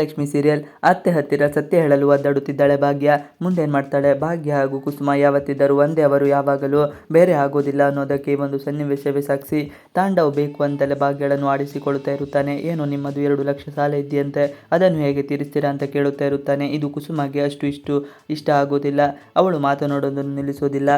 Lakshmi serial ಅತ್ತೆ ಹತ್ತಿರ ಸತ್ಯ ಹೇಳಲು ಒದ್ದಾಡುತ್ತಿದ್ದಾಳೆ ಭಾಗ್ಯ. ಮುಂದೇನು ಮಾಡ್ತಾಳೆ? ಭಾಗ್ಯ ಹಾಗೂ ಕುಸುಮ ಯಾವತ್ತಿದ್ದರೂ ಒಂದೇ ಅವರು ಯಾವಾಗಲೂ ಬೇರೆ ಆಗೋದಿಲ್ಲ ಅನ್ನೋದಕ್ಕೆ ಒಂದು ಸನ್ನಿವೇಶವೇ ಸಾಕ್ಷಿ. ತಾಂಡವ್ ಬೇಕು ಅಂತಲೇ ಭಾಗ್ಯಗಳನ್ನು ಆಡಿಸಿಕೊಳ್ಳುತ್ತಾ ಇರುತ್ತಾನೆ. ಏನು ನಿಮ್ಮದು ಎರಡು ಲಕ್ಷ ಸಾಲ ಇದೆಯಂತೆ? ಅದನ್ನು ಹೇಗೆ ತೀರಿಸ್ತೀರಾ ಅಂತ ಕೇಳುತ್ತಾ ಇರುತ್ತಾನೆ. ಇದು ಕುಸುಮಗೆ ಅಷ್ಟು ಇಷ್ಟು ಇಷ್ಟ ಆಗೋದಿಲ್ಲ. ಅವಳು ಮಾತನಾಡೋದನ್ನು ನಿಲ್ಲಿಸೋದಿಲ್ಲ.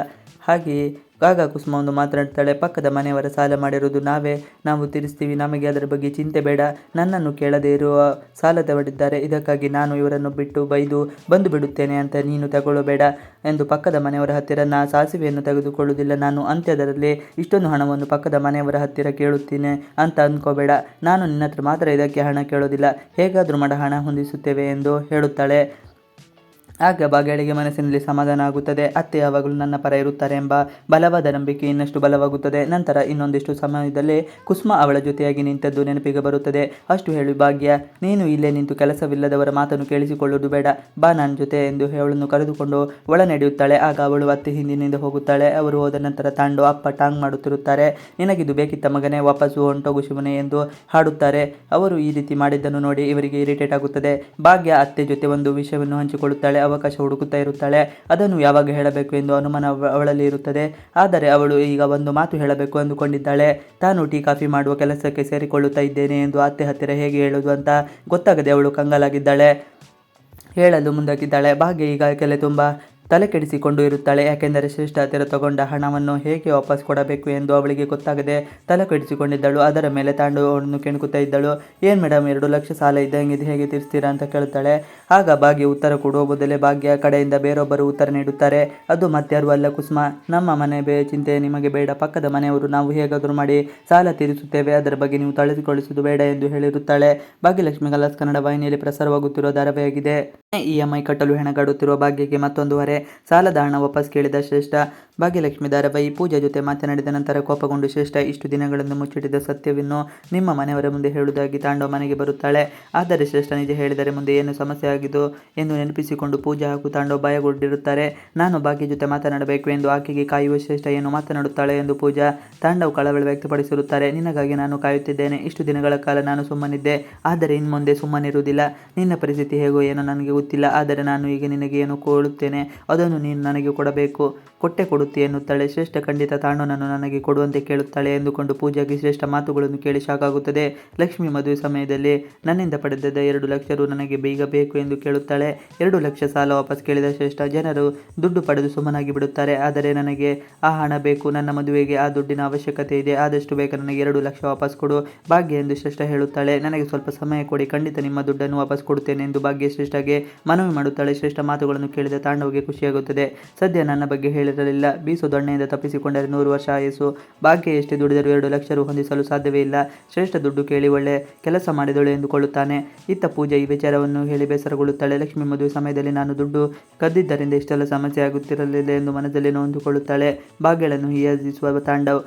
ಹಾಗೆಯೇ ಆಗ ಕುಸುಮ ಒಂದು ಮಾತನಾಡ್ತಾಳೆ ಪಕ್ಕದ ಮನೆಯವರ ಸಾಲ ಮಾಡಿರೋದು ನಾವೇ. ನಾವು ತೀರಿಸ್ತೀವಿ. ನಮಗೆ ಅದರ ಬಗ್ಗೆ ಚಿಂತೆ ಬೇಡ. ನನ್ನನ್ನು ಕೇಳದೇ ಇರುವ ಸಾಲ ತಗೊಂಡಿದ್ದಾರೆ ಇದಕ್ಕಾಗಿ ನಾನು ಇವರನ್ನು ಬಿಟ್ಟು ಬೈದು ಬಂದು ಬಿಡುತ್ತೇನೆ ಅಂತ ನೀನು ತಗೊಳ್ಳಬೇಡ ಎಂದು ಪಕ್ಕದ ಮನೆಯವರ ಹತ್ತಿರ ನಾ ಸಾಸಿವೆಯನ್ನು ತೆಗೆದುಕೊಳ್ಳುವುದಿಲ್ಲ. ನಾನು ಅಂತ್ಯದರಲ್ಲಿ ಇಷ್ಟೊಂದು ಹಣವನ್ನು ಪಕ್ಕದ ಮನೆಯವರ ಹತ್ತಿರ ಕೇಳುತ್ತೇನೆ ಅಂತ ಅಂದ್ಕೋಬೇಡ ನಾನು ನಿನ್ನ ಹತ್ರ ಮಾತ್ರ ಇದಕ್ಕೆ ಹಣ ಕೇಳೋದಿಲ್ಲ. ಹೇಗಾದರೂ ಮಾಡ ಹಣ ಹೊಂದಿಸುತ್ತೇವೆ ಎಂದು ಹೇಳುತ್ತಾಳೆ. ಆಗ ಭಾಗ್ಯಳಿಗೆ ಮನಸ್ಸಿನಲ್ಲಿ ಸಮಾಧಾನ ಆಗುತ್ತದೆ. ಅತ್ತೆ ಯಾವಾಗಲೂ ನನ್ನ ಪರ ಇರುತ್ತಾರೆ ಎಂಬ ಬಲವಾದ ನಂಬಿಕೆ ಇನ್ನಷ್ಟು ಬಲವಾಗುತ್ತದೆ. ನಂತರ ಇನ್ನೊಂದಿಷ್ಟು ಸಮಯದಲ್ಲೇ ಕುಸುಮ ಅವಳ ಜೊತೆಯಾಗಿ ನಿಂತದ್ದು ನೆನಪಿಗೆ ಬರುತ್ತದೆ. ಅಷ್ಟು ಹೇಳಿ ಭಾಗ್ಯ, ನೀನು ಇಲ್ಲೇ ನಿಂತು ಕೆಲಸವಿಲ್ಲದವರ ಮಾತನ್ನು ಕೇಳಿಸಿಕೊಳ್ಳುವುದು ಬೇಡ. ಬಾ ನನ್ನ ಜೊತೆ ಎಂದು ಹೇಳನ್ನು ಕರೆದುಕೊಂಡು ಒಳ ನಡೆಯುತ್ತಾಳೆ ಆಗ ಅವಳು ಅತ್ತೆ ಹಿಂದಿನಿಂದ ಹೋಗುತ್ತಾಳೆ. ಅವರು ಹೋದ ನಂತರ ತಾಂಡು ಅಪ್ಪ ಟಾಂಗ್ ಮಾಡುತ್ತಿರುತ್ತಾರೆ. ನಿನಗಿದು ಬೇಕಿತ್ತ ಮಗನೇ ವಾಪಸ್ಸು ಹೊಂಟೋಗು ಶಿವನೇ ಎಂದು ಹಾಡುತ್ತಾರೆ. ಅವರು ಈ ರೀತಿ ಮಾಡಿದ್ದನ್ನು ನೋಡಿ ಇವರಿಗೆ ಇರಿಟೇಟ್ ಆಗುತ್ತದೆ. ಭಾಗ್ಯ ಅತ್ತೆ ಜೊತೆ ಒಂದು ವಿಷಯವನ್ನು ಹಂಚಿಕೊಳ್ಳುತ್ತಾಳೆ. ಅವಕಾಶ ಹುಡುಕುತ್ತಾ ಇರುತ್ತಾಳೆ. ಅದನ್ನು ಯಾವಾಗ ಹೇಳಬೇಕು ಎಂದು ಅನುಮಾನ ಅವಳಲ್ಲಿ ಇರುತ್ತದೆ. ಆದರೆ ಅವಳು ಈಗ ಒಂದು ಮಾತು ಹೇಳಬೇಕು ಅಂದುಕೊಂಡಿದ್ದಾಳೆ. ತಾನು ಟೀ ಕಾಫಿ ಮಾಡುವ ಕೆಲಸಕ್ಕೆ ಸೇರಿಕೊಳ್ಳುತ್ತಾ ಇದ್ದೇನೆ ಎಂದು ಅತ್ತೆ ಹತ್ತಿರ ಹೇಗೆ ಹೇಳುವುದು ಅಂತ ಗೊತ್ತಾಗದೆ ಅವಳು ಕಂಗಾಲಾಗಿದ್ದಾಳೆ. ಹೇಳಲು ಮುಂದಾಗಿದ್ದಾಳೆ. ಭಾಗ್ಯ ಈಗಾಗಲೇ ತುಂಬ ತಲೆ ಕೆಡಿಸಿಕೊಂಡು ಇರುತ್ತಾಳೆ. ಯಾಕೆಂದರೆ ಶ್ರೇಷ್ಠ ಹತ್ತಿರ ತಗೊಂಡ ಹಣವನ್ನು ಹೇಗೆ ವಾಪಸ್ ಕೊಡಬೇಕು ಎಂದು ಅವಳಿಗೆ ಗೊತ್ತಾಗದೆ ತಲೆ ಕೆಡಿಸಿಕೊಂಡಿದ್ದಳು. ಅದರ ಮೇಲೆ ತಾಂಡು ಅವಳನ್ನು ಕೆಣಕುತ್ತಾ ಇದ್ದಳು. ಏನು ಮೇಡಮ್, ಎರಡು ಲಕ್ಷ ಸಾಲ ಇದ್ದಂಗೆ ಇದು ಹೇಗೆ ತೀರಿಸ್ತೀರಾ ಅಂತ ಕೇಳುತ್ತಾಳೆ ಆಗ ಭಾಗ್ಯ ಉತ್ತರ ಕೊಡುವ ಬದಲೇ ಭಾಗ್ಯ ಕಡೆಯಿಂದ ಬೇರೊಬ್ಬರು ಉತ್ತರ ನೀಡುತ್ತಾರೆ. ಅದು ಮತ್ಯಾರು ಅಲ್ಲ ಕುಸುಮ. ನಮ್ಮ ಮನೆ ಬೇ ಚಿಂತೆ ನಿಮಗೆ ಬೇಡ. ಪಕ್ಕದ ಮನೆಯವರು ನಾವು ಹೇಗಾದರೂ ಮಾಡಿ ಸಾಲ ತೀರಿಸುತ್ತೇವೆ. ಅದರ ಬಗ್ಗೆ ನೀವು ತಳೆದುಕೊಳ್ಳಿಸುವುದು ಬೇಡ ಎಂದು ಹೇಳಿರುತ್ತಾಳೆ. ಭಾಗ್ಯಲಕ್ಷ್ಮಿ ಗಲಾಸ್ ಕನ್ನಡ ವಾಹಿನಿಯಲ್ಲಿ ಪ್ರಸಾರವಾಗುತ್ತಿರುವ ಧಾರಾವಾಹಿಯಾಗಿದೆ. ಇ ಎಂ ಐ ಕಟ್ಟಲು ಹೆಣಗಾಡುತ್ತಿರುವ ಭಾಗ್ಯಕ್ಕೆ ಮತ್ತೊಂದು ಹೊರೆ ಸಾಲದ ಹಣ ವಾಪಸ್ ಕೇಳಿದ ಶ್ರೇಷ್ಠ ಭಾಗ್ಯಲಕ್ಷ್ಮಿ ಧಾರಾವಾಹಿ ಪೂಜಾ ಜೊತೆ ಮಾತನಾಡಿದ ನಂತರ ಕೋಪಗೊಂಡು ಶ್ರೇಷ್ಠ ಇಷ್ಟು ದಿನಗಳನ್ನು ಮುಚ್ಚಿಟ್ಟಿದ್ದ ಸತ್ಯವನ್ನು ನಿಮ್ಮ ಮನೆಯವರ ಮುಂದೆ ಹೇಳುವುದಾಗಿ ತಾಂಡವ ಮನೆಗೆ ಬರುತ್ತಾಳೆ. ಆದರೆ ಶ್ರೇಷ್ಠ ನಿಜ ಹೇಳಿದರೆ ಮುಂದೆ ಏನು ಸಮಸ್ಯೆ ಆಗಿದ್ದು ಎಂದು ನೆನಪಿಸಿಕೊಂಡು ಪೂಜಾ ಹಾಗೂ ತಾಂಡವ ಭಯಗೊಂಡಿರುತ್ತಾರೆ ನಾನು ಭಾಗ್ಯ ಜೊತೆ ಮಾತನಾಡಬೇಕು ಎಂದು ಆಕೆಗೆ ಕಾಯುವ ಶ್ರೇಷ್ಠ ಏನು ಮಾತನಾಡುತ್ತಾಳೆ ಎಂದು ಪೂಜಾ ತಾಂಡವ್ ಕಳವಳ ವ್ಯಕ್ತಪಡಿಸಿರುತ್ತಾರೆ. ನಿನಗಾಗಿ ನಾನು ಕಾಯುತ್ತಿದ್ದೇನೆ. ಇಷ್ಟು ದಿನಗಳ ಕಾಲ ನಾನು ಸುಮ್ಮನಿದ್ದೆ. ಆದರೆ ಇನ್ಮುಂದೆ ಸುಮ್ಮನಿರುವುದಿಲ್ಲ. ನಿನ್ನ ಪರಿಸ್ಥಿತಿ ಹೇಗೋ ಏನೋ ನನಗೆ ಗೊತ್ತಿಲ್ಲ, ಆದರೆ ನಾನು ಈಗ ನಿನಗೆ ಏನು ಕೊಡುತ್ತೇನೆ? ಅದನ್ನು ನೀನು ನನಗೆ ಕೊಡಬೇಕು. ಕೊಟ್ಟೆ ಕೊಡುತ್ತಿ ಎನ್ನುತ್ತಾಳೆ. ಶ್ರೇಷ್ಠ ಖಂಡಿತ ತಾಣನನ್ನು ನನಗೆ ಕೊಡುವಂತೆ ಕೇಳುತ್ತಾಳೆ ಎಂದುಕೊಂಡು ಪೂಜಾಗೆ ಶ್ರೇಷ್ಠ ಮಾತುಗಳನ್ನು ಕೇಳಿ ಸಾಕಾಗುತ್ತದೆ ಲಕ್ಷ್ಮಿ ಮದುವೆ ಸಮಯದಲ್ಲಿ ನನ್ನಿಂದ ಪಡೆದ ಎರಡು ಲಕ್ಷ ರು ನನಗೆ ಬೇಗ ಬೇಕು ಎಂದು ಕೇಳುತ್ತಾಳೆ. ಎರಡು ಲಕ್ಷ ಸಾಲ ವಾಪಸ್ ಕೇಳಿದ ಶ್ರೇಷ್ಠ ಜನರು ದುಡ್ಡು ಪಡೆದು ಸುಮ್ಮನಾಗಿ ಬಿಡುತ್ತಾರೆ. ಆದರೆ ನನಗೆ ಆ ಹಣ ಬೇಕು. ನನ್ನ ಮದುವೆಗೆ ಆ ದುಡ್ಡಿನ ಅವಶ್ಯಕತೆ ಇದೆ. ಆದಷ್ಟು ಬೇಗ ನನಗೆ ಎರಡು ಲಕ್ಷ ವಾಪಸ್ ಕೊಡು ಭಾಗ್ಯ ಎಂದು ಶ್ರೇಷ್ಠ ಹೇಳುತ್ತಾಳೆ. ನನಗೆ ಸ್ವಲ್ಪ ಸಮಯ ಕೊಡಿ. ಖಂಡಿತ ನಿಮ್ಮ ದುಡ್ಡನ್ನು ವಾಪಸ್ ಕೊಡುತ್ತೇನೆ ಎಂದು ಭಾಗ್ಯ ಶ್ರೇಷ್ಠಗೆ ಮನವಿ ಮಾಡುತ್ತಾಳೆ. ಶ್ರೇಷ್ಠ ಮಾತುಗಳನ್ನು ಕೇಳಿದ ತಾಂಡವಗೆ ಖುಷಿಯಾಗುತ್ತದೆ. ಸದ್ಯ ನನ್ನ ಬಗ್ಗೆ ಹೇಳಿರಲಿಲ್ಲ. ಬೀಸು ದೊಣ್ಣೆಯಿಂದ ತಪ್ಪಿಸಿಕೊಂಡರೆ ನೂರು ವರ್ಷ ಆಯಸ್ಸು. ಭಾಗ್ಯ ಎಷ್ಟೇ ದುಡಿದರೂ ಎರಡು ಲಕ್ಷ ರು ಹೊಂದಿಸಲು ಸಾಧ್ಯವೇ ಇಲ್ಲ. ಶ್ರೇಷ್ಠ ದುಡ್ಡು ಕೇಳಿ ಒಳ್ಳೆ ಕೆಲಸ ಮಾಡಿದಳು ಎಂದುಕೊಳ್ಳುತ್ತಾನೆ. ಇತ್ತ ಪೂಜೆ ಈ ವಿಚಾರವನ್ನು ಹೇಳಿ ಬೇಸರಗೊಳ್ಳುತ್ತಾಳೆ. ಲಕ್ಷ್ಮಿ ಮದುವೆ ಸಮಯದಲ್ಲಿ ನಾನು ದುಡ್ಡು ಕದ್ದಿದ್ದರಿಂದ ಇಷ್ಟೆಲ್ಲ ಸಮಸ್ಯೆ ಆಗುತ್ತಿರಲಿಲ್ಲ ಎಂದು ಮನದಲ್ಲಿ ನೋಂದುಕೊಳ್ಳುತ್ತಾಳೆ. ಭಾಗ್ಯಗಳನ್ನು ಹೀಯಾಜಿಸುವ ತಾಂಡವ್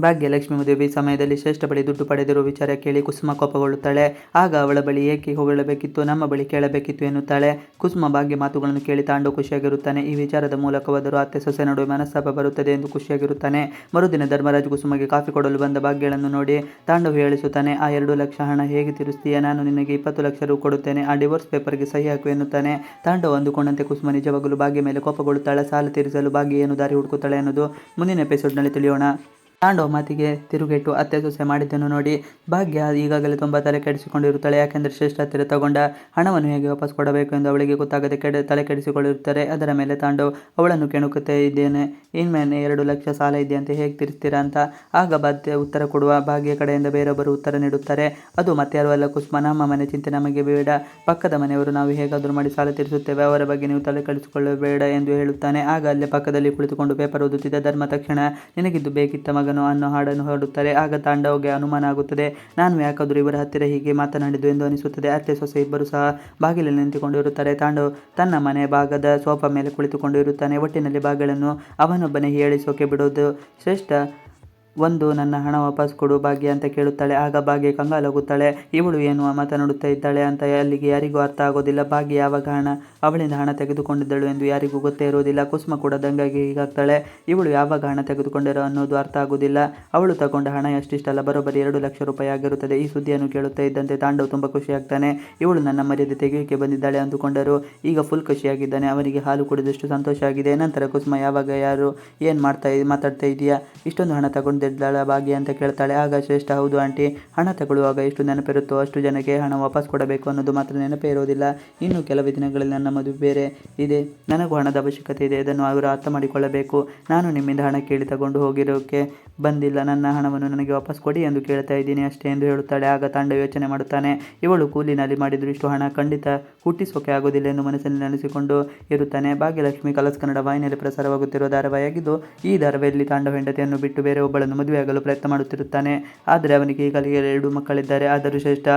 ಭಾಗ್ಯ ಲಕ್ಷ್ಮಿ ಮದುವೆ ಸಮಯದಲ್ಲಿ ಶ್ರೇಷ್ಠ ಬಳಿ ದುಡ್ಡು ಪಡೆದಿರುವ ವಿಚಾರ ಕೇಳಿ ಕುಸುಮ ಕೋಪಗೊಳ್ಳುತ್ತಾಳೆ. ಆಗ ಅವಳ ಬಳಿ ಏಕೆ ಹೊಗಳಬೇಕಿತ್ತು, ನಮ್ಮ ಬಳಿ ಕೇಳಬೇಕಿತ್ತು ಎನ್ನುತ್ತಾಳೆ. ಕುಸುಮ ಭಾಗ್ಯ ಮಾತುಗಳನ್ನು ಕೇಳಿ ತಾಂಡು ಖುಷಿಯಾಗಿರುತ್ತಾನೆ. ಈ ವಿಚಾರದ ಮೂಲಕವಾದರೂ ಅತ್ತೆ ಸೊಸೆ ನಡುವೆ ಮನಸ್ತಾಪ ಬರುತ್ತದೆ ಎಂದು ಖುಷಿಯಾಗಿರುತ್ತಾನೆ. ಮರುದಿನ ಧರ್ಮರಾಜ್ ಕುಸುಮಗೆ ಕಾಫಿ ಕೊಡಲು ಬಂದ ಭಾಗ್ಯಗಳನ್ನು ನೋಡಿ ತಾಂಡು ಹೇಳಿಸುತ್ತಾನೆ, ಆ ಎರಡು ಲಕ್ಷ ಹಣ ಹೇಗೆ ತಿರುಸ್ತೀಯ? ನಾನು ನಿನಗೆ ಇಪ್ಪತ್ತು ಲಕ್ಷ ರು ಕೊಡುತ್ತೇನೆ. ಆ ಡಿವೋರ್ಸ್ ಪೇಪರ್ಗೆ ಸಹಿ ಹಾಕು ಎನ್ನುತ್ತಾನೆ. ತಾಂಡು ಅಂದುಕೊಂಡಂತೆ ಕುಸುಮ ನಿಜವಾಗಲು ಭಾಗ್ಯ ಮೇಲೆ ಕೋಪಗೊಳ್ಳುತ್ತಾಳೆ. ಸಾಲ ತೀರಿಸಲು ಭಾಗ್ಯ ಏನು ದಾರಿ ಹುಡುಕುತ್ತಾಳೆ ಅನ್ನೋದು ಮುಂದಿನ ಎಪಿಸೋಡ್ನಲ್ಲಿ ತಿಳಿಯೋಣ. ತಾಂಡವ್ ಮಾತಿಗೆ ತಿರುಗೇಟು ಅತ್ತೆ ಸೊಸೆ ಮಾಡಿದ್ದನ್ನು ನೋಡಿ ಭಾಗ್ಯ ಈಗಾಗಲೇ ತುಂಬ ತಲೆ ಕೆಡಿಸಿಕೊಂಡಿರುತ್ತಾಳೆ. ಯಾಕೆಂದರೆ ಶ್ರೇಷ್ಠ ಹತ್ತಿರ ತಗೊಂಡ ಹಣವನ್ನು ಹೇಗೆ ವಾಪಸ್ ಕೊಡಬೇಕು ಎಂದು ಅವಳಿಗೆ ಗೊತ್ತಾಗದೆ ಕೆಡ ತಲೆ ಕೆಡಿಸಿಕೊಳ್ಳಿರುತ್ತಾರೆ ಅದರ ಮೇಲೆ ತಾಂಡೋ, ಅವಳನ್ನು ಕೆಣುಕುತ್ತೇ ಇದ್ದೇನೆ. ಇನ್ಮೇಲೆ ಎರಡು ಲಕ್ಷ ಸಾಲ ಇದೆಯಂತೆ ಹೇಗೆ ತಿರುತ್ತೀರಾ ಅಂತ? ಆಗ ಬಾಧ್ಯ ಉತ್ತರ ಕೊಡುವ ಭಾಗ್ಯ ಕಡೆಯಿಂದ ಬೇರೊಬ್ಬರು ಉತ್ತರ ನೀಡುತ್ತಾರೆ. ಅದು ಮತ್ತಾರು ಅಲ್ಲ ಕುಸುಮ. ನಮ್ಮ ಮನೆ ಚಿಂತೆ ನಮಗೆ ಬೇಡ. ಪಕ್ಕದ ಮನೆಯವರು ನಾವು ಹೇಗಾದರೂ ಮಾಡಿ ಸಾಲ ತೀರಿಸುತ್ತೇವೆ. ಅವರ ಬಗ್ಗೆ ನೀವು ತಲೆ ಕಳಿಸಿಕೊಳ್ಳಬೇಡ ಎಂದು ಹೇಳುತ್ತಾನೆ. ಆಗ ಅಲ್ಲೇ ಪಕ್ಕದಲ್ಲಿ ಕುಳಿತುಕೊಂಡು ಪೇಪರ್ ಓದುತ್ತಿದ್ದ ಧರ್ಮ ತಕ್ಷಣ, ನಿನಗಿದ್ದು ಬೇಕಿತ್ತ ಮಗನು? ಅನ್ನೋ ಹಾಡನ್ನು ಹಾಡುತ್ತಾರೆ. ಆಗ ತಾಂಡವ್ಗೆ ಅನುಮಾನ ಆಗುತ್ತದೆ. ನಾನು ಯಾಕಾದರೂ ಇವರ ಹತ್ತಿರ ಹೀಗೆ ಮಾತನಾಡಿದ್ದು ಎಂದು ಅನಿಸುತ್ತದೆ. ಅತ್ತೆ, ಸೊಸೆ ಇಬ್ಬರು ಸಹ ಬಾಗಿಲಲ್ಲಿ ನಿಂತುಕೊಂಡಿರುತ್ತಾರೆ ತಾಂಡವ್ ತನ್ನ ಮನೆ ಭಾಗದ ಸೋಫಾ ಮೇಲೆ ಕುಳಿತುಕೊಂಡಿರುತ್ತಾನೆ ಒಟ್ಟಿನಲ್ಲಿ ಬಾಗಿಲನ್ನು ಅವನೊಬ್ಬನೇ ಹೇಳಿಸೋಕೆ ಬಿಡೋದು ಶ್ರೇಷ್ಠ ಒಂದು, ನನ್ನ ಹಣ ವಾಪಸ್ ಕೊಡು, ಭಾಗ್ಯ ಅಂತ ಕೇಳುತ್ತಾಳೆ. ಆಗ ಭಾಗ್ಯ ಕಂಗಾಲಾಗುತ್ತಾಳೆ. ಇವಳು ಏನು ಮಾತನಾಡುತ್ತಾ ಇದ್ದಾಳೆ ಅಂತ ಅಲ್ಲಿಗೆ ಯಾರಿಗೂ ಅರ್ಥ ಆಗೋದಿಲ್ಲ. ಭಾಗ್ಯ ಯಾವಾಗ ಹಣ? ಅವಳಿಂದ ಹಣ ತೆಗೆದುಕೊಂಡಿದ್ದಳು ಎಂದು ಯಾರಿಗೂ ಗೊತ್ತೇ ಇರೋದಿಲ್ಲ. ಕುಸುಮ ಕೂಡ ದಂಗಾಗಿ ಹೀಗಾಗ್ತಾಳೆ. ಇವಳು ಯಾವಾಗ ಹಣ ತೆಗೆದುಕೊಂಡಿರೋ ಅನ್ನೋದು ಅರ್ಥ ಆಗೋದಿಲ್ಲ. ಅವಳು ತಗೊಂಡ ಹಣ ಎಷ್ಟಿಷ್ಟಲ್ಲ? ಬರೋಬ್ಬರಿ ಎರಡು ಲಕ್ಷ ರೂಪಾಯಿ ಆಗಿರುತ್ತದೆ. ಈ ಸುದ್ದಿಯನ್ನು ಕೇಳುತ್ತಾ ಇದ್ದಂತೆ ತಾಂಡವ್ ತುಂಬ ಖುಷಿಯಾಗ್ತಾನೆ. ಇವಳು ನನ್ನ ಮರ್ಯಾದೆ ತೆಗೆಯೋಕೆ ಬಂದಿದ್ದಾಳೆ ಅಂದುಕೊಂಡರು. ಈಗ ಫುಲ್ ಖುಷಿಯಾಗಿದ್ದಾನೆ. ಅವನಿಗೆ ಹಾಲು ಕುಡಿದಷ್ಟು ಸಂತೋಷ ಆಗಿದೆ. ನಂತರ ಕುಸುಮ, ಯಾವಾಗ ಯಾರು? ಏನು ಮಾಡ್ತಾ ಮಾತಾಡ್ತಾ ಇದೆಯಾ? ಇಷ್ಟೊಂದು ಹಣ ತಗೊಂಡಿದ್ದಾಳ ಭಾಗ್ಯ ಅಂತ ಕೇಳ್ತಾಳೆ. ಆಗ ಶ್ರೇಷ್ಠ, ಹೌದು ಆಂಟಿ, ಹಣ ತಗೊಳ್ಳುವಾಗ ಎಷ್ಟು ನೆನಪಿರುತ್ತೋ ಅಷ್ಟು ಜನಕ್ಕೆ ಹಣ ವಾಪಸ್ ಕೊಡಬೇಕು ಅನ್ನೋದು ಮಾತ್ರ ನೆನಪೇ ಇರೋದಿಲ್ಲ. ಇನ್ನು ಕೆಲವು ದಿನಗಳಲ್ಲಿ ನನ್ನ ಮದುವೆ ಬೇರೆ ಇದೆ. ನನಗೂ ಹಣದ ಅವಶ್ಯಕತೆ ಇದೆ. ಇದನ್ನು ಅವರು ಅರ್ಥ ಮಾಡಿಕೊಳ್ಳಬೇಕು. ನಾನು ನಿಮ್ಮಿಂದ ಹಣ ಕೇಳಿ ತಗೊಂಡು ಹೋಗಿರೋಕ್ಕೆ ಬಂದಿಲ್ಲ. ನನ್ನ ಹಣವನ್ನು ನನಗೆ ವಾಪಸ್ ಕೊಡಿ ಎಂದು ಕೇಳ್ತಾ ಇದ್ದೀನಿ ಅಷ್ಟೇ ಎಂದು ಹೇಳುತ್ತಾಳೆ. ಆಗ ತಂಡ ಯೋಚನೆ ಮಾಡುತ್ತಾನೆ. ಇವಳು ಕೂಲಿನಲ್ಲಿ ಮಾಡಿದ್ರು ಇಷ್ಟು ಹಣ ಖಂಡಿತ ಹುಟ್ಟಿಸೋಕೆ ಆಗೋದಿಲ್ಲ ಎಂದು ಮನಸ್ಸಿನಲ್ಲಿ ನೆನೆಸಿಕೊಂಡು ಇರುತ್ತಾನೆ. ಭಾಗ್ಯಲಕ್ಷ್ಮಿ ಕಲಸ್ ಕನ್ನಡ ವಾಹಿನಿಯಲ್ಲಿ ಪ್ರಸಾರವಾಗುತ್ತಿರುವ ಧಾರಾವಾಹಿಯಾಗಿದ್ದು, ಈ ಧಾರಾವಾಹಿಯಲ್ಲಿ ತಾಂಡವ ಹೆಂಡತಿಯನ್ನು ಬಿಟ್ಟು ಬೇರೆ ಒಬ್ಬಳನ್ನು ಮದುವೆಯಾಗಲು ಪ್ರಯತ್ನ ಮಾಡುತ್ತಿರುತ್ತಾನೆ. ಆದರೆ ಅವನಿಗೆ ಈಗಲೇ ಎರಡು ಮಕ್ಕಳಿದ್ದಾರೆ. ಆದರೂ ಶ್ರೇಷ್ಠ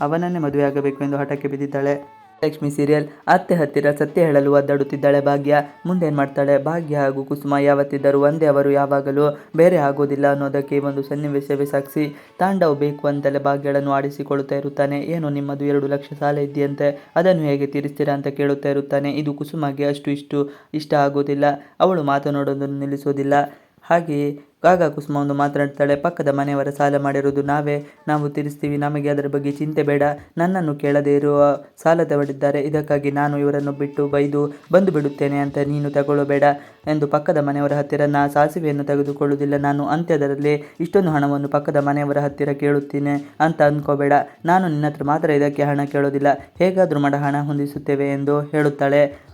ಅವನನ್ನೇ ಮದುವೆಯಾಗಬೇಕು ಎಂದು ಹಠಕ್ಕೆ ಬಿದ್ದಿದ್ದಾಳೆ. ಲಕ್ಷ್ಮಿ ಸೀರಿಯಲ್ ಅತ್ತೆ ಹತ್ತಿರ ಸತ್ಯ ಹೇಳಲು ಒದ್ದಾಡುತ್ತಿದ್ದಾಳೆ ಭಾಗ್ಯ. ಮುಂದೇನು ಮಾಡ್ತಾಳೆ? ಭಾಗ್ಯ ಹಾಗೂ ಕುಸುಮ ಯಾವತ್ತಿದ್ದರೂ ಒಂದೇ ಅವರು ಯಾವಾಗಲೂ ಬೇರೆ ಆಗೋದಿಲ್ಲ ಅನ್ನೋದಕ್ಕೆ ಒಂದು ಸನ್ನಿವೇಶವೇ ಸಾಕ್ಷಿ. ತಾಂಡವ್ ಬೇಕು ಅಂತಲೇ ಭಾಗ್ಯಗಳನ್ನು ಆಡಿಸಿಕೊಳ್ಳುತ್ತಾ ಇರುತ್ತಾನೆ. ಏನು ನಿಮ್ಮದು ಎರಡು ಲಕ್ಷ ಸಾಲ ಇದೆಯಂತೆ? ಅದನ್ನು ಹೇಗೆ ತೀರಿಸ್ತೀರಾ ಅಂತ ಕೇಳುತ್ತಾ ಇರುತ್ತಾನೆ. ಇದು ಕುಸುಮಗೆ ಅಷ್ಟು ಇಷ್ಟು ಇಷ್ಟ ಆಗೋದಿಲ್ಲ. ಅವಳು ಮಾತನಾಡೋದನ್ನು ನಿಲ್ಲಿಸೋದಿಲ್ಲ. ಹಾಗೆಯೇ ಆಗ ಕುಸುಮ ಒಂದು ಮಾತನಾಡ್ತಾಳೆ. ಪಕ್ಕದ ಮನೆಯವರ ಸಾಲ ಮಾಡಿರೋದು ನಾವೇ. ನಾವು ತೀರಿಸ್ತೀವಿ. ನಮಗೆ ಅದರ ಬಗ್ಗೆ ಚಿಂತೆ ಬೇಡ. ನನ್ನನ್ನು ಕೇಳದೇ ಇರುವ ಸಾಲ ತಗೊಂಡಿದ್ದಾರೆ ಇದಕ್ಕಾಗಿ ನಾನು ಇವರನ್ನು ಬಿಟ್ಟು ಬೈದು ಬಂದು ಬಿಡುತ್ತೇನೆ ಅಂತ ನೀನು ತಗೊಳ್ಳಬೇಡ ಎಂದು ಪಕ್ಕದ ಮನೆಯವರ ಹತ್ತಿರ ನಾ ಸಾಸಿವೆಯನ್ನು ತೆಗೆದುಕೊಳ್ಳುವುದಿಲ್ಲ. ನಾನು ಅಂತ್ಯದರಲ್ಲಿ ಇಷ್ಟೊಂದು ಹಣವನ್ನು ಪಕ್ಕದ ಮನೆಯವರ ಹತ್ತಿರ ಕೇಳುತ್ತೇನೆ ಅಂತ ಅಂದ್ಕೋಬೇಡ ನಾನು ನಿನ್ನ ಹತ್ರ ಮಾತ್ರ ಇದಕ್ಕೆ ಹಣ ಕೇಳೋದಿಲ್ಲ. ಹೇಗಾದರೂ ಮಾಡ ಹಣ ಹೊಂದಿಸುತ್ತೇವೆ ಎಂದು ಹೇಳುತ್ತಾಳೆ.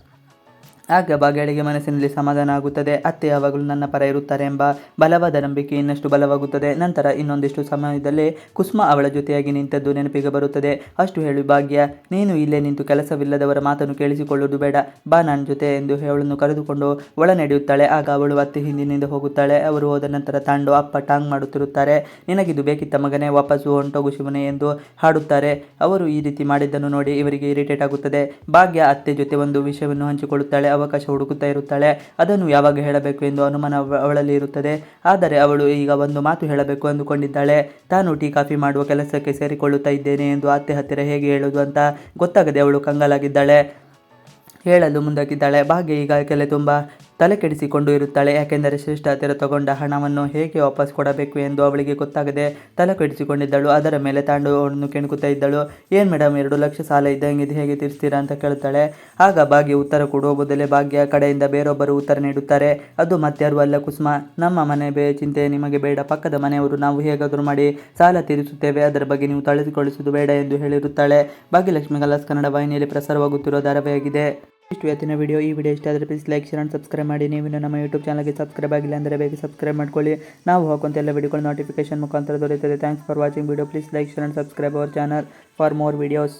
ಆಗ ಭಾಗ್ಯಳಿಗೆ ಮನಸ್ಸಿನಲ್ಲಿ ಸಮಾಧಾನ ಆಗುತ್ತದೆ. ಅತ್ತೆ ಯಾವಾಗಲೂ ನನ್ನ ಪರ ಇರುತ್ತಾರೆ ಎಂಬ ಬಲವಾದ ನಂಬಿಕೆ ಇನ್ನಷ್ಟು ಬಲವಾಗುತ್ತದೆ. ನಂತರ ಇನ್ನೊಂದಿಷ್ಟು ಸಮಯದಲ್ಲಿ ಕುಸುಮ ಅವಳ ಜೊತೆಯಾಗಿ ನಿಂತದ್ದು ನೆನಪಿಗೆ ಬರುತ್ತದೆ. ಅಷ್ಟು ಹೇಳಿ ಭಾಗ್ಯ, ನೀನು ಇಲ್ಲೇ ನಿಂತು ಕೆಲಸವಿಲ್ಲದವರ ಮಾತನ್ನು ಕೇಳಿಸಿಕೊಳ್ಳುವುದು ಬೇಡ. ಬಾ ನನ್ನ ಜೊತೆ ಎಂದು ಅವಳನ್ನು ಕರೆದುಕೊಂಡು ಒಳ ನಡೆಯುತ್ತಾಳೆ ಆಗ ಅವಳು ಅತ್ತೆ ಹಿಂದಿನಿಂದ ಹೋಗುತ್ತಾಳೆ. ಅವರು ಹೋದ ನಂತರ ತಾಂಡು ಅಪ್ಪ ಟಾಂಗ್ ಮಾಡುತ್ತಿರುತ್ತಾರೆ. ನಿನಗಿದು ಬೇಕಿತ್ತ ಮಗನೇ, ವಾಪಸ್ಸು ಹೊಂಟೋಗು ಶಿವನೇ ಎಂದು ಹಾಡುತ್ತಾರೆ. ಅವರು ಈ ರೀತಿ ಮಾಡಿದ್ದನ್ನು ನೋಡಿ ಇವರಿಗೆ ಇರಿಟೇಟ್ ಆಗುತ್ತದೆ. ಭಾಗ್ಯ ಅತ್ತೆ ಜೊತೆ ಒಂದು ವಿಷಯವನ್ನು ಹಂಚಿಕೊಳ್ಳುತ್ತಾಳೆ. ಅವಕಾಶ ಹುಡುಕುತ್ತಾ ಇರುತ್ತಾಳೆ. ಅದನ್ನು ಯಾವಾಗ ಹೇಳಬೇಕು ಎಂದು ಅನುಮಾನ ಅವಳಲ್ಲಿ ಇರುತ್ತದೆ. ಆದರೆ ಅವಳು ಈಗ ಒಂದು ಮಾತು ಹೇಳಬೇಕು ಅಂದುಕೊಂಡಿದ್ದಾಳೆ. ತಾನು ಟೀ, ಕಾಫಿ ಮಾಡುವ ಕೆಲಸಕ್ಕೆ ಸೇರಿಕೊಳ್ಳುತ್ತಾ ಇದ್ದೇನೆ ಎಂದು ಅತ್ತೆ ಹತ್ತಿರ ಹೇಗೆ ಹೇಳುವುದು ಅಂತ ಗೊತ್ತಾಗದೆ ಅವಳು ಕಂಗಾಲಾಗಿದ್ದಾಳೆ. ಹೇಳಲು ಮುಂದಾಗಿದ್ದಾಳೆ. ಭಾಗ್ಯ ಈಗಾಗಲೇ ತುಂಬ ತಲೆ ಕೆಡಿಸಿಕೊಂಡು ಇರುತ್ತಾಳೆ. ಯಾಕೆಂದರೆ ಶ್ರೇಷ್ಠ ಹತ್ತಿರ ತಗೊಂಡ ಹಣವನ್ನು ಹೇಗೆ ವಾಪಸ್ ಕೊಡಬೇಕು ಎಂದು ಅವಳಿಗೆ ಗೊತ್ತಾಗದೆ ತಲೆ ಕೆಡಿಸಿಕೊಂಡಿದ್ದಳು ಅದರ ಮೇಲೆ ತಾಂಡು ಅವಳನ್ನು ಕೆಣಕುತ್ತಾ ಇದ್ದಳು. ಏನು ಮೇಡಮ್ ಎರಡು ಲಕ್ಷ ಸಾಲ ಇದ್ದಂಗೆ ಇದು ಹೇಗೆ ತೀರಿಸ್ತೀರಾ ಅಂತ ಕೇಳ್ತಾಳೆ ಆಗ ಭಾಗ್ಯ ಉತ್ತರ ಕೊಡುವ ಬದಲೇ ಭಾಗ್ಯ ಕಡೆಯಿಂದ ಬೇರೊಬ್ಬರು ಉತ್ತರ ನೀಡುತ್ತಾರೆ. ಅದು ಮತ್ಯಾರು ಅಲ್ಲ ಕುಸುಮ. ನಮ್ಮ ಮನೆ ಬೇ ಚಿಂತೆ ನಿಮಗೆ ಬೇಡ. ಪಕ್ಕದ ಮನೆಯವರು ನಾವು ಹೇಗಾದರೂ ಮಾಡಿ ಸಾಲ ತೀರಿಸುತ್ತೇವೆ. ಅದರ ಬಗ್ಗೆ ನೀವು ತಳೆದುಕೊಳ್ಳಿಸುವುದು ಬೇಡ ಎಂದು ಹೇಳಿರುತ್ತಾಳೆ. ಭಾಗ್ಯಲಕ್ಷ್ಮಿ ಗಲಾಸ್ ಕನ್ನಡ ವಾಹಿನಿಯಲ್ಲಿ ಪ್ರಸಾರವಾಗುತ್ತಿರುವ ಧಾರಾವಾಹಿಯಾಗಿದೆ. ಇಷ್ಟು ಇವತ್ತಿನ ವಿಡಿಯೋ ಈ ವಿಡಿಯೋ ಇಷ್ಟ ಆದರೆ please like share and subscribe ಮಾಡಿ. ನೀವು ನಮ್ಮ ಯೂಟ್ಯೂಬ್ ಚಾನಲ್ಗೆ ಸಬ್ಸ್ಕ್ರೈಬ್ ಆಗಿಲ್ಲ ಅಂದರೆ ಬೇಗ ಸಬ್ಸ್ಕ್ರೈಬ್ ಮಾಡ್ಕೊಳ್ಳಿ. ನಾವು ಹಾಕುವಂಥ ಎಲ್ಲ ವಿಡಿಯೋಗಳು ನೋಟಿಫಿಕೇಶನ್ ಮುಖಾಂತರ ದೊರೆಯುತ್ತದೆ. Thanks for watching video please like share and subscribe our channel for more videos